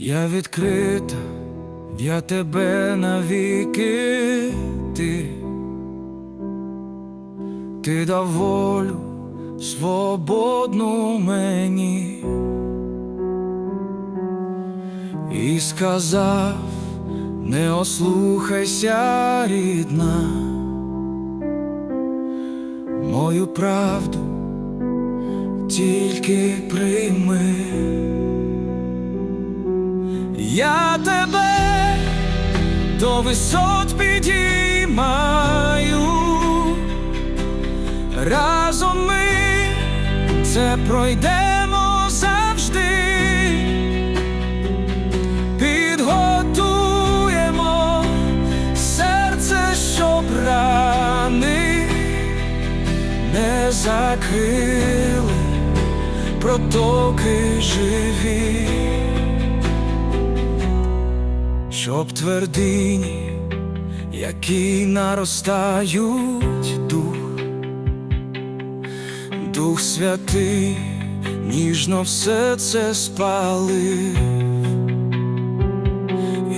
Я відкрита для тебе навіки. Ти, ти дав волю свободну мені. І сказав, не ослухайся, рідна, мою правду тільки прийми. Я тебе до висот підіймаю, разом ми це пройдемо завжди, підготуємо серце, щоб рани не закрили протоки живі щоб твердині, які наростають дух, Дух Святий ніжно все це спалив,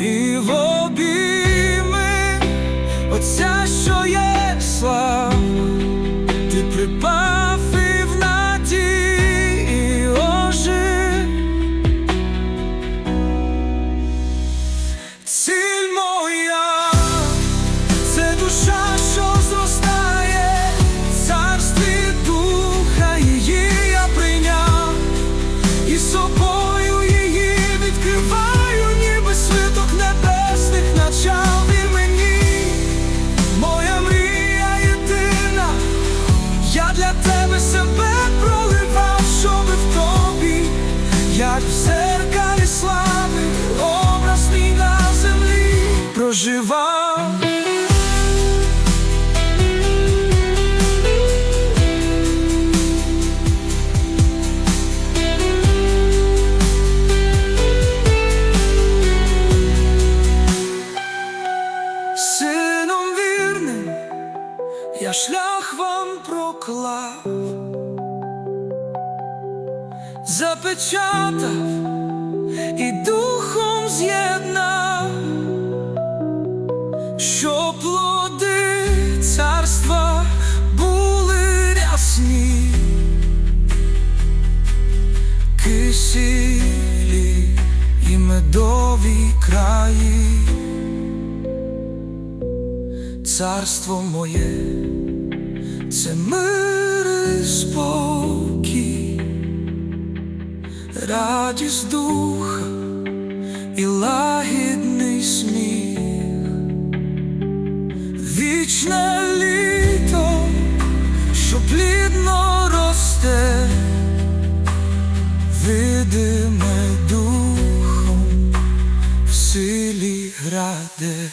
і в обійми проживав. Сином вірним я шлях вам проклав, запечатав і духом з'єднав, Царство моє, це мир і спокій, радість духа і лагідний сміх, вічне літо, що плідно росте, видиме духом в силі граде.